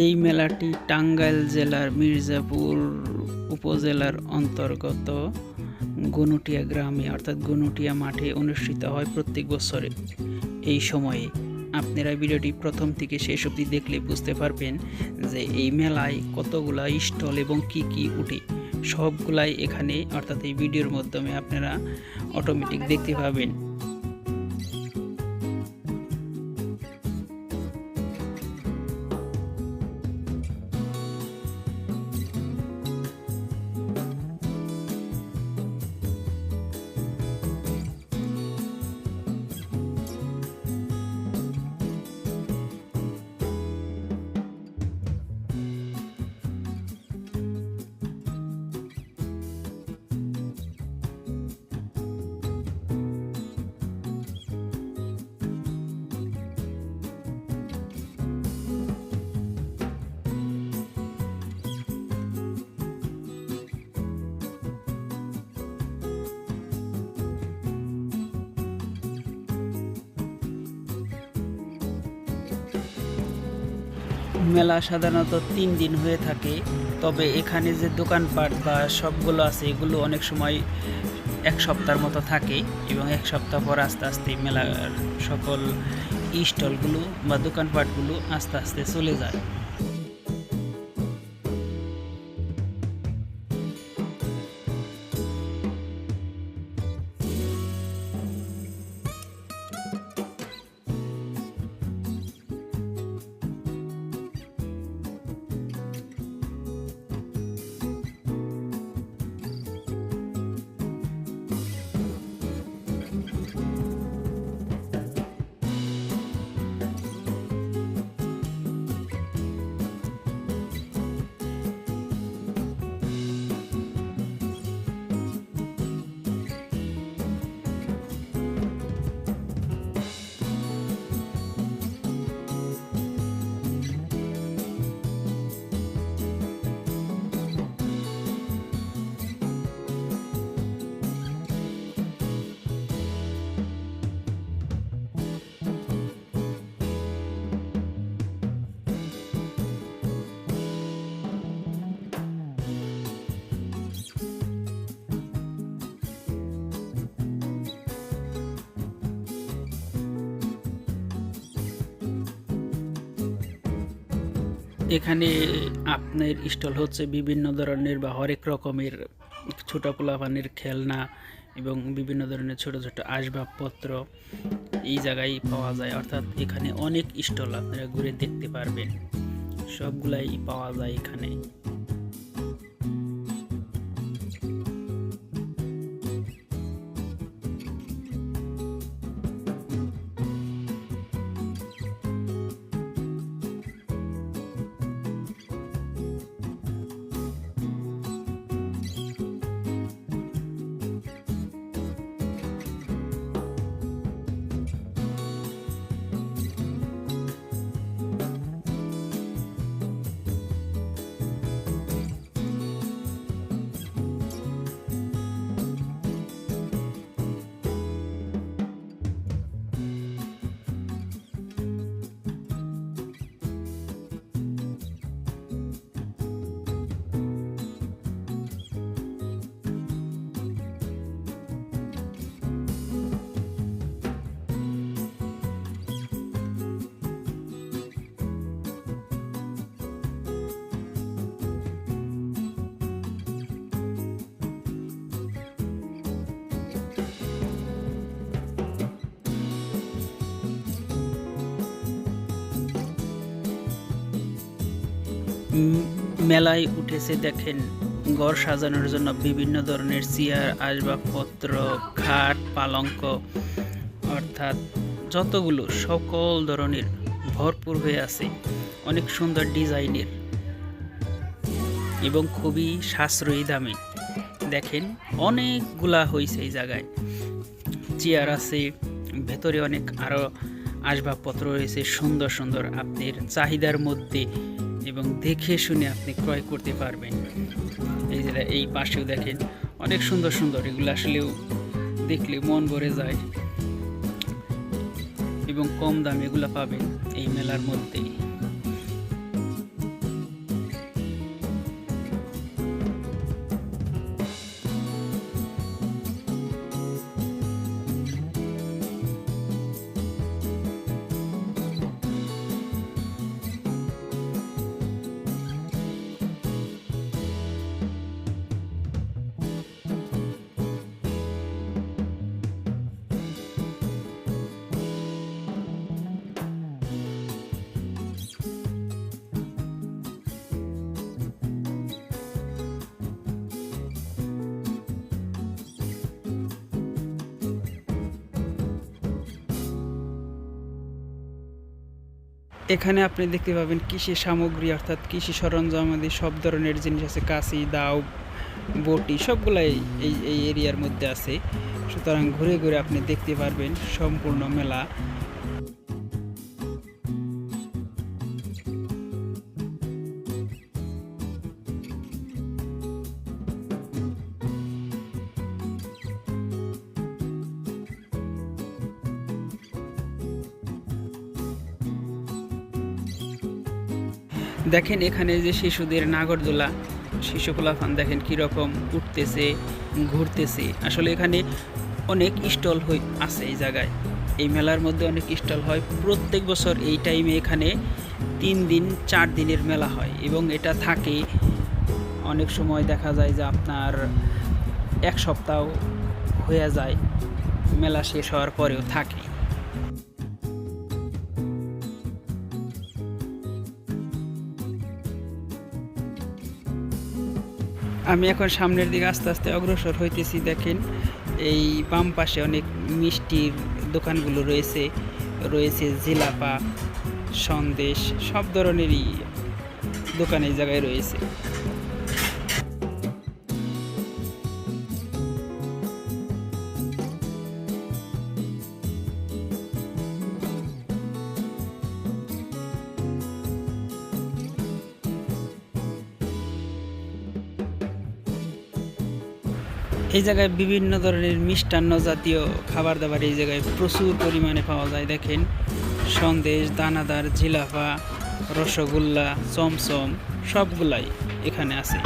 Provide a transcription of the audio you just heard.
এই মেলাটি টাঙ্গাইল জেলার মির্জাপুর উপজেলার অন্তর্গত গনুটিয়া গ্রামে, অর্থাৎ গনুটিয়া মাঠে অনুষ্ঠিত হয় প্রত্যেক বছরে। এই সময়ে আপনারা ভিডিওটি প্রথম থেকে শেষ অবধি দেখলে বুঝতে পারবেন যে এই মেলায় কতগুলা স্টল এবং কি কি উঠে। সবগুলাই এখানে, অর্থাৎ এই ভিডিওর মাধ্যমে আপনারা অটোমেটিক দেখতে পাবেন। মেলা সাধারণত তিন দিন হয়ে থাকে, তবে এখানে যে দোকানপাট বা সবগুলো আছে, এগুলো অনেক সময় এক সপ্তাহের মতো থাকে এবং এক সপ্তাহ পর আস্তে আস্তে মেলার সকল স্টলগুলো বা দোকানপাটগুলো আস্তে আস্তে চলে যায়। এখানে আপনার স্টল হচ্ছে বিভিন্ন ধরনের বা হরেক রকমের ছোট পোলাপানির খেলনা এবং বিভিন্ন ধরনের ছোট ছোট আসবাবপত্র এই জায়গায় পাওয়া যায়। অর্থাৎ এখানে অনেক স্টল আপনারা ঘুরে দেখতে পারবেন। সবগুলাই পাওয়া যায় এখানে। মেলায় উঠেছে দেখেন, ঘর সাজানোর জন্য বিভিন্ন ধরনের চেয়ার, আসবাবপত্র, খাট, পালঙ্ক, অর্থাৎ যতগুলো সকল ধরনের ভরপুর হয়ে আছে, অনেক সুন্দর ডিজাইনের এবং খুবই সাশ্রয়ী দামে। দেখেন, অনেকগুলা হয়েছে এই জায়গায়। চেয়ার আছে, ভেতরে অনেক আরও আসবাবপত্র রয়েছে, সুন্দর সুন্দর। আপনার চাহিদার মধ্যে এবং দেখে শুনে আপনি ক্রয় করতে পারবেন। এই যে এই পাশেও দেখেন, অনেক সুন্দর সুন্দর। এগুলো আসলেও দেখলে মন ভরে যায়। এবং কম দামে এগুলো পাবেন এই মেলার মধ্যেই। এখানে আপনি দেখতে পাবেন কৃষি সামগ্রী, অর্থাৎ কৃষি সরঞ্জাম আদি, সব ধরনের জিনিস আছে, কাশি, দাও, বটি, সবগুলাই এই এই এরিয়ার মধ্যে আছে। সুতরাং ঘুরে ঘুরে আপনি দেখতে পারবেন সম্পূর্ণ মেলা। দেখেন এখানে যে শিশুদের নাগরদোলা, শিশু ফান দেখেন কীরকম উঠতেছে, ঘুরতেছে। আসলে এখানে অনেক স্টল হই, আছে এই জায়গায়। এই মেলার মধ্যে অনেক স্টল হয়। প্রত্যেক বছর এই টাইমে এখানে তিন দিন, চার দিনের মেলা হয় এবং এটা থাকে। অনেক সময় দেখা যায় যে আপনার এক সপ্তাহ হয়ে যায়, মেলা শেষ হওয়ার পরেও থাকে। আমি এখন সামনের দিকে আস্তে আস্তে অগ্রসর হইতেছি, দেখেন। এই বাম পাশে অনেক মিষ্টির দোকানগুলো রয়েছে রয়েছে জিলাপা, সন্দেশ, সব ধরনেরই দোকান এই জায়গায় রয়েছে। এই জায়গায় বিভিন্ন ধরনের মিষ্টান্ন জাতীয় খাবার দাবার এই জায়গায় প্রচুর পরিমাণে পাওয়া যায়, দেখেন। সন্দেশ, দানাদার জিলাফা রসগোল্লা, চমচম, সবগুলাই এখানে আছে।